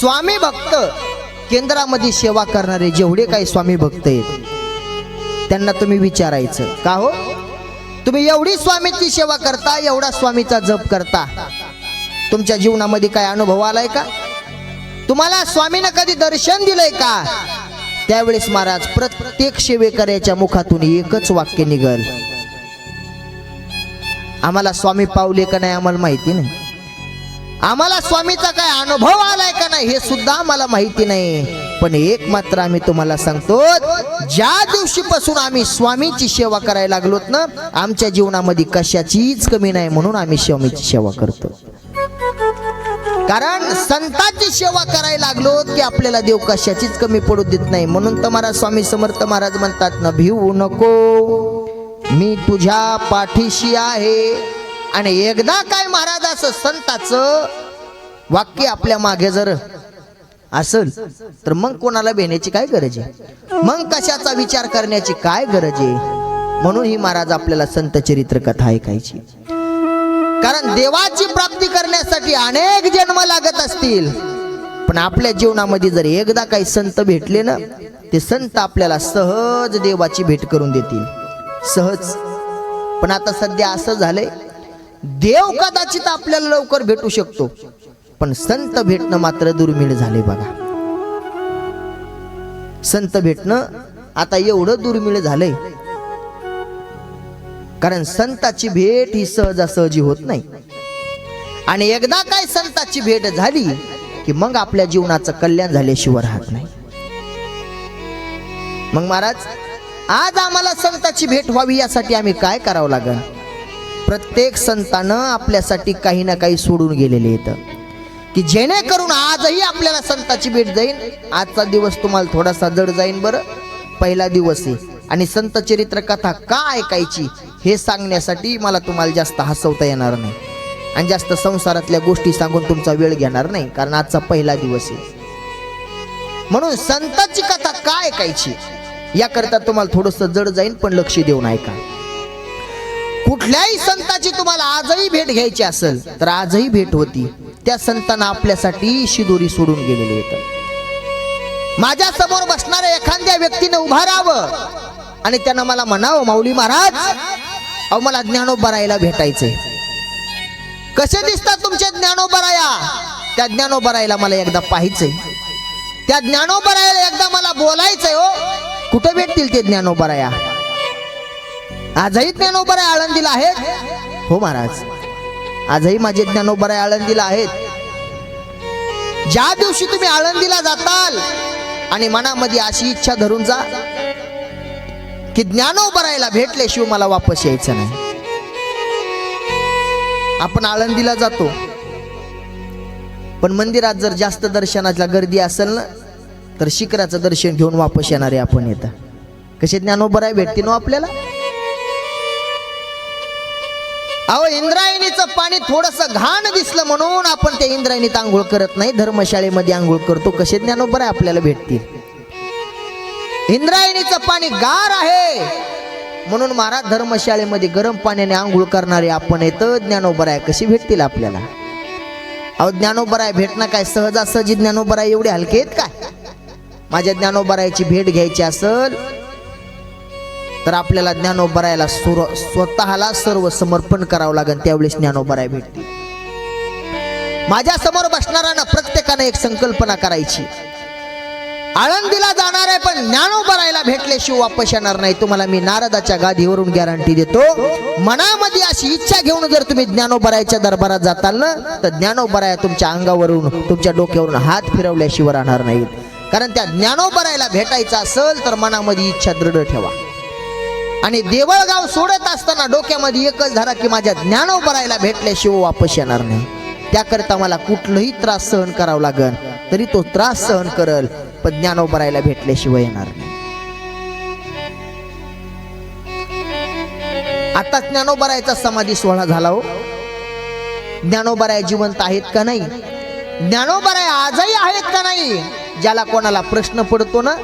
स्वामी भक्त केंद्रामध्ये सेवा करणारे जेवढे काही स्वामी भक्त आहेत त्यांना तुम्ही विचारायचं. का हो? तुम्ही एवढी स्वामीची सेवा करता एवढा स्वामीचा जप करता. तुमच्या जीवनामध्ये काय अनुभव आलाय का? तुम्हाला स्वामीनं कधी दर्शन दिलंय का? त्यावेळेस महाराज प्रत्येक सेवेकऱ्याच्या मुखातून एकच वाक्य निघल. आम्हाला स्वामी पावले का नाही आम्हाला माहिती नाही. आम्हाला स्वामीचा काय अनुभव आलाय का नाही हे सुद्धा आम्हाला माहिती नाही. पण एक मात्र आम्ही तुम्हाला सांगतो ज्या दिवशीपासून आम्ही स्वामीची सेवा करायला लागलोत ना आमच्या जीवनामध्ये कशाचीच कमी नाही म्हणून आम्ही स्वामीची सेवा करतो. कारण संतांची सेवा करायला लागलो की आपल्याला देव कशाचीच कमी पडू देत नाही. म्हणून तर महाराज स्वामी समर्थ महाराज म्हणतात ना भिवू नको. मी तुझ्या पाठीशी आहे. आणि एकदा काय महाराज असं संताचं वाक्य आपल्या मागे जर असल तर मग कोणाला भेण्याची काय गरज आहे? मग कशाचा विचार करण्याची काय गरज आहे? म्हणून ही महाराज आपल्याला संत चरित्र कथा ऐकायची. कारण देवाची प्राप्ती करण्यासाठी अनेक जन्म लागत असतील. पण आपल्या जीवनामध्ये जर एकदा काही संत भेटले ना ते संत आपल्याला सहज देवाची भेट करून देतील. सहज. पण आता सध्या असं झालंय देव कदाचित आपल्याला लवकर भेटू शकतो. पण संत भेटणं मात्र दुर्मिळ झाले बघा. संत भेटणं आता एवढं दुर्मिळ झालंय. कारण संताची भेट ही सहजासहजी होत नाही. आणि एकदा काय संताची भेट झाली की मग आपल्या जीवनाचं कल्याण झाल्याशिवाय राहत नाही. मग महाराज आज आम्हाला संताची भेट व्हावी यासाठी आम्ही काय करावं लागेल प्रत्येक संतानं आपल्यासाठी काही ना काही सोडून गेलेले येतं की जेणेकरून आजही आपल्याला संताची भेट जाईल आजचा दिवस तुम्हाला थोडासा जड जाईल बरं. पहिला दिवस आहे. आणि संत चरित्र कथा का ऐकायची हे सांगण्यासाठी मला तुम्हाला जास्त हसवता येणार नाही. आणि जास्त संसारातल्या गोष्टी सांगून तुमचा वेळ घेणार नाही कारण आजचा पहिला दिवस आहे. म्हणून संताची कथा का ऐकायची? याकरता तुम्हाला थोडंसं जड जाईल पण लक्ष देऊन ऐका. कुठल्याही संताची तुम्हाला आजही भेट घ्यायची असेल तर आजही भेट होती. त्या संतांना आपल्यासाठी शिदोरी सोडून गेलेले होत माझ्यासमोर बसणाऱ्या एखाद्या व्यक्तीने उभा राहावं आणि त्यानं मला म्हणावं माऊली महाराज अहो मला ज्ञानोबरायला भेटायचंय. कसे दिसतात तुमचे ज्ञानोबराया? त्या ज्ञानोबरायला मला एकदा पाहायचंय. त्या ज्ञानोबरायला एकदा मला बोलायचंय हो कुठे भेटतील ते ज्ञानोबराया? आजही ज्ञानोबराय आळंदीला आहेत. हो महाराज. आजही माझे ज्ञानोबराय आळंदीला आहेत. ज्या दिवशी तुम्ही आळंदीला जाताल आणि मनामध्ये अशी इच्छा धरून जा की ज्ञानोबरायला भेटल्याशिवाय मला वापस यायचं नाही. आपण आळंदीला जातो. पण मंदिरात जर जास्त दर्शनाच्या गर्दी असेल ना तर शिखराचं दर्शन घेऊन वापस येणारे आपण येतं कसे ज्ञानोबराय भेटते ना हो आपल्याला? अहो इंद्रायणीचं पाणी थोडस घाण दिसलं म्हणून आपण त्या इंद्रायणीत आंघोळ करत नाही. धर्मशाळेमध्ये आंघोळ करतो. कसे ज्ञानोपर आपल्याला भेटतील. इंद्रायणीचं पाणी गार आहे. म्हणून महाराज धर्मशाळेमध्ये गरम पाण्याने आंघोळ करणारे आपण येतं ज्ञानोबराय कशी भेटतील आपल्याला? अहो ज्ञानोबराय भेटणं काय सहजासहजी ज्ञानोबराय एवढे हलके आहेत काय? माझ्या ज्ञानोबरायची भेट घ्यायची असेल तर आपल्याला ज्ञानोबरायला सुर स्वतःला सर्व समर्पण करावं लागेल त्यावेळेस ज्ञानोबराय भेटतील माझ्यासमोर बसणाऱ्यांना प्रत्येकानं एक संकल्पना करायची. आळंदीला जाणार आहे पण ज्ञानोबरायला भेटल्याशिवाय वापस येणार नाही. तुम्हाला मी नारदाच्या गादीवरून गॅरंटी देतो. मनामध्ये अशी इच्छा घेऊन जर तुम्ही ज्ञानोबरायच्या दरबारात जाताल ना तर ज्ञानोबराया तुमच्या अंगावरून तुमच्या डोक्यावरून हात फिरवल्याशिवाय राहणार नाहीत. कारण त्या ज्ञानोबरायला भेटायचं असेल तर मनामध्ये इच्छा दृढ ठेवा. आणि देवळगाव सोडत असताना डोक्यामध्ये एकच धरा की माझ्या ज्ञानोबरायला भेटल्याशिवाय वापस येणार नाही. त्याकरता मला कुठलंही त्रास सहन करावा लागल तरी तो त्रास सहन करल पण ज्ञानोबरायला भेटल्याशिवाय येणार नाही. आता ज्ञानोबरायचा समाधी सोहळा झाला हो. ज्ञानोबराय जिवंत आहेत का नाही? ज्ञानोबराय आजही आहेत का नाही? ज्याला कोणाला प्रश्न पडतो ना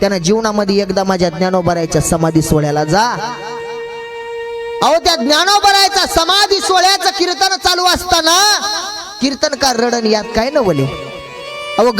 त्यानं जीवनामध्ये एकदा माझ्या ज्ञानोबरायच्या समाधी सोहळ्याला जा. अहो त्या ज्ञानोबरायचा समाधी सोहळ्याचं कीर्तन चालू असताना कीर्तनकार रडन यात काय नवले? अहो